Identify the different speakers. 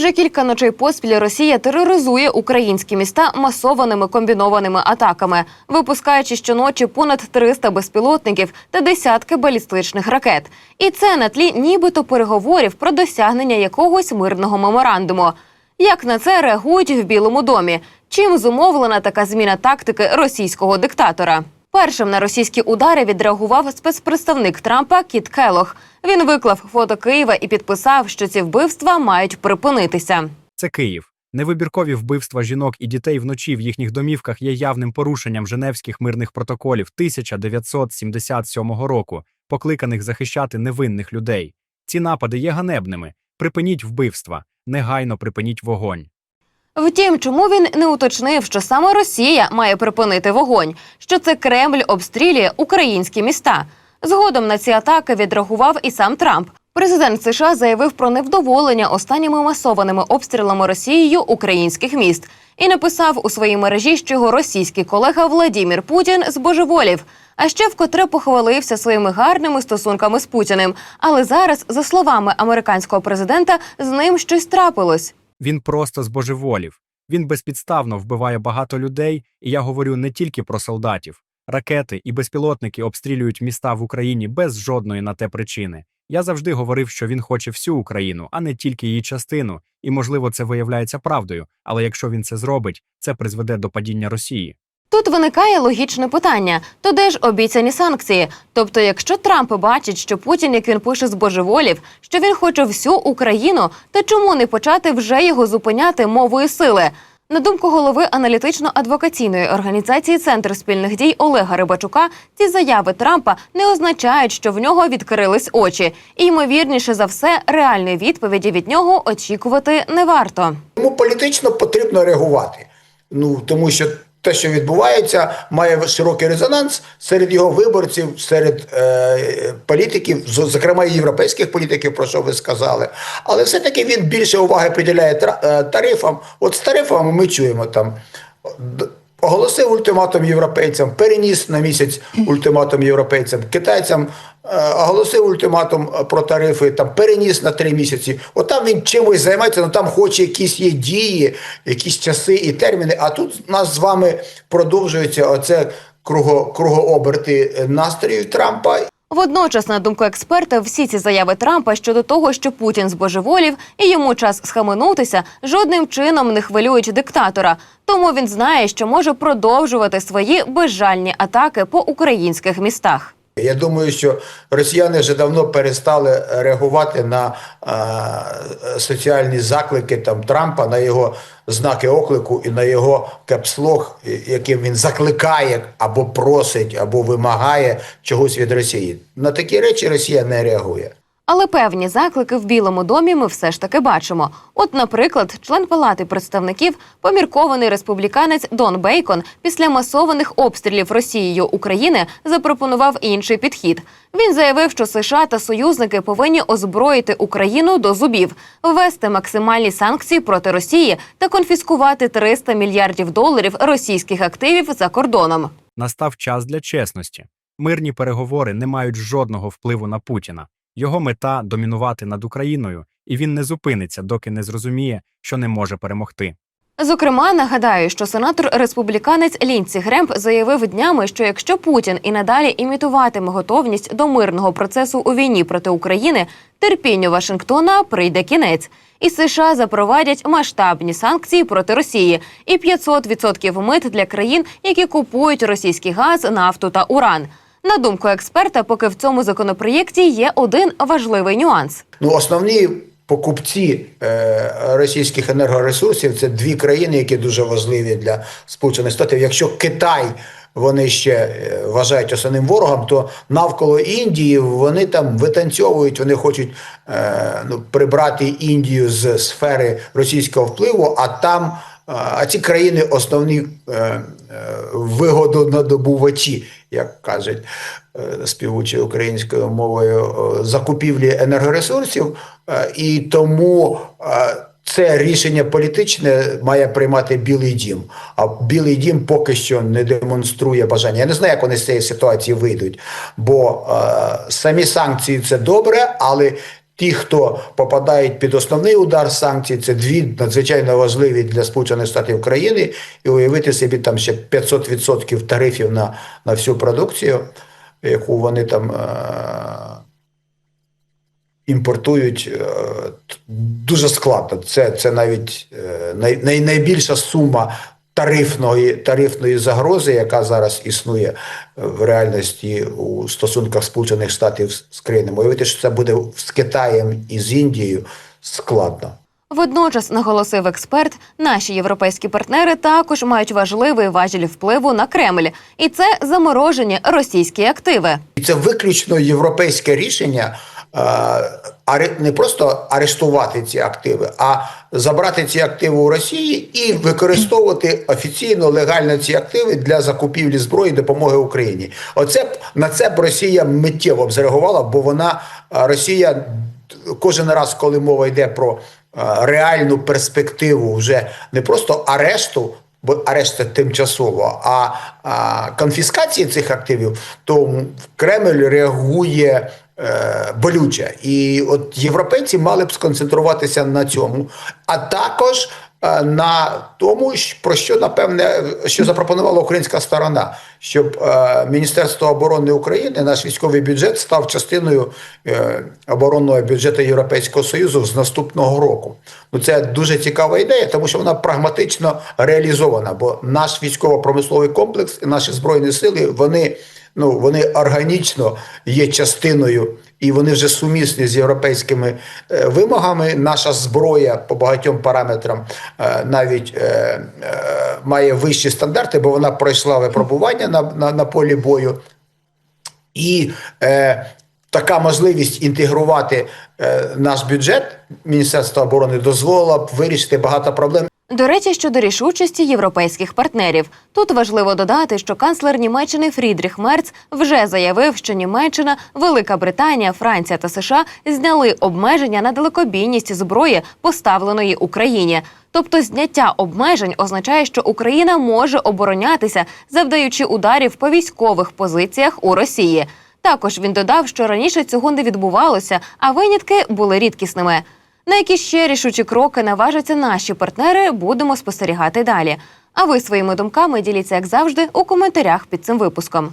Speaker 1: Вже кілька ночей поспіль Росія тероризує українські міста масованими комбінованими атаками, випускаючи щоночі понад 300 безпілотників та десятки балістичних ракет. І це на тлі нібито переговорів про досягнення якогось мирного меморандуму. Як на це реагують в Білому домі? Чим зумовлена така зміна тактики російського диктатора? Першим на російські удари відреагував спецпредставник Трампа Кіт Келох. Він виклав фото Києва і підписав, що ці вбивства мають припинитися.
Speaker 2: Це Київ. Невибіркові вбивства жінок і дітей вночі в їхніх домівках є явним порушенням Женевських мирних протоколів 1977 року, покликаних захищати невинних людей. Ці напади є ганебними. Припиніть вбивства, негайно припиніть вогонь.
Speaker 1: Втім, чому він не уточнив, що саме Росія має припинити вогонь, що це Кремль обстрілює українські міста. Згодом на ці атаки відреагував і сам Трамп. Президент США заявив про невдоволення останніми масованими обстрілами Росією українських міст і написав у своїй мережі, що його російський колега Владімір Путін збожеволів. А ще вкотре похвалився своїми гарними стосунками з Путіним. Але зараз, за словами американського президента, з ним щось трапилось.
Speaker 2: Він просто збожеволів. Він безпідставно вбиває багато людей, і я говорю не тільки про солдатів. Ракети і безпілотники обстрілюють міста в Україні без жодної на те причини. Я завжди говорив, що він хоче всю Україну, а не тільки її частину, і можливо це виявляється правдою. Але якщо він це зробить, це призведе до падіння Росії.
Speaker 1: Тут виникає логічне питання: то де ж обіцяні санкції? Тобто, якщо Трамп бачить, що Путін, як він пише, збожеволів, що він хоче всю Україну, то чому не почати вже його зупиняти мовою сили? На думку голови аналітично-адвокаційної організації Центр спільних дій Олега Рибачука, ці заяви Трампа не означають, що в нього відкрились очі, і ймовірніше за все, реальної відповіді від нього очікувати не варто.
Speaker 3: Йому політично потрібно реагувати. Ну тому що те, що відбувається, має широкий резонанс серед його виборців, серед е, політиків, зокрема і європейських політиків, про що ви сказали. Але все-таки він більше уваги приділяє е, тарифам. От з тарифами ми чуємо там. Оголосив ультиматум європейцям, переніс на місяць ультиматум європейцям, китайцям е, оголосив ультиматум е, про тарифи, там переніс на три місяці. От там він чимось займається, ну там хоч якісь є дії, якісь часи і терміни. А тут у нас з вами продовжується оце круго, кругооберти е, настроїв Трампа
Speaker 1: Водночас, на думку експерта, всі ці заяви Трампа щодо того, що Путін збожеволів і йому час схаменутися, жодним чином не хвилюють диктатора. Тому він знає, що може продовжувати свої безжальні атаки по українських містах.
Speaker 3: Я думаю, що росіяни вже давно перестали реагувати на е, соціальні заклики там Трампа, на його знаки оклику і на його кепслог, яким він закликає або просить, або вимагає чогось від Росії. На такі речі Росія не реагує.
Speaker 1: Але певні заклики в Білому домі ми все ж таки бачимо. От, наприклад, член палати представників, поміркований республіканець Дон Бейкон, після масованих обстрілів Росією України запропонував інший підхід. Він заявив, що США та союзники повинні озброїти Україну до зубів, ввести максимальні санкції проти Росії та конфіскувати 300 мільярдів доларів російських активів за кордоном.
Speaker 2: Настав час для чесності. Мирні переговори не мають жодного впливу на Путіна. Його мета домінувати над Україною, і він не зупиниться, доки не зрозуміє, що не може перемогти.
Speaker 1: Зокрема, нагадаю, що сенатор республіканець Лінці Гремп заявив днями, що якщо Путін і надалі імітуватиме готовність до мирного процесу у війні проти України, терпінню Вашингтона прийде кінець, і США запровадять масштабні санкції проти Росії і 500% мит для країн, які купують російський газ, нафту та уран. На думку експерта, поки в цьому законопроєкті є один важливий нюанс.
Speaker 3: Ну, основні покупці е, російських енергоресурсів це дві країни, які дуже важливі для Сполучених Штатів. Якщо Китай вони ще е, вважають основним ворогом, то навколо Індії вони там витанцьовують, вони хочуть е, ну, прибрати Індію з сфери російського впливу, а там. А ці країни основні е, е, вигодонадобувачі, як кажуть е, співучою українською мовою, закупівлі енергоресурсів, і тому це рішення політичне має приймати Білий Дім. А Білий Дім поки що не демонструє бажання. Я не знаю, як вони з цієї ситуації вийдуть, бо самі санкції це добре, але Ті, хто попадають під основний удар санкцій, це дві надзвичайно важливі для Сполучених Штатів країни, і уявити собі там ще 500% тарифів на, на всю продукцію, яку вони там е- імпортують, е- дуже складно. Це, це навіть е- най, найбільша сума тарифної, тарифної загрози, яка зараз існує е, в реальності у стосунках Сполучених Штатів з- країнами. Уявити, що це буде з Китаєм і з Індією складно.
Speaker 1: Водночас наголосив експерт, наші європейські партнери також мають важливий важіль впливу на Кремль, і це заморожені російські активи.
Speaker 3: І це виключно європейське рішення не просто арештувати ці активи, а забрати ці активи у Росії і використовувати офіційно легально ці активи для закупівлі зброї і допомоги Україні. Оце на це б Росія миттєво б зреагувала, бо вона е, Росія кожен раз, коли мова йде про е, реальну перспективу вже не просто арешту. Бо арешт тимчасово, а, а конфіскації цих активів, то Кремль реагує е, болюче. І от європейці мали б сконцентруватися на цьому, а також е, на тому, про що напевне що запропонувала українська сторона, щоб е, Міністерство оборони України, наш військовий бюджет став частиною оборонного бюджету Європейського Союзу з наступного року. Ну це дуже цікава ідея, тому що вона прагматично реалізована, бо наш військово-промисловий комплекс і наші збройні сили вони. Ну, вони органічно є частиною, і вони вже сумісні з європейськими е, вимогами. Наша зброя по багатьом параметрам е, навіть е, має вищі стандарти, бо вона пройшла випробування на, на, на полі бою. І е, така можливість інтегрувати е, наш бюджет Міністерства оборони дозволила б вирішити багато проблем.
Speaker 1: До речі, щодо рішучості європейських партнерів, тут важливо додати, що канцлер Німеччини Фрідріх Мерц вже заявив, що Німеччина, Велика Британія, Франція та США зняли обмеження на далекобійність зброї, поставленої Україні. Тобто, зняття обмежень означає, що Україна може оборонятися, завдаючи ударів по військових позиціях у Росії. Також він додав, що раніше цього не відбувалося, а винятки були рідкісними. На які ще рішучі кроки наважаться наші партнери, будемо спостерігати далі. А ви своїми думками діліться, як завжди, у коментарях під цим випуском.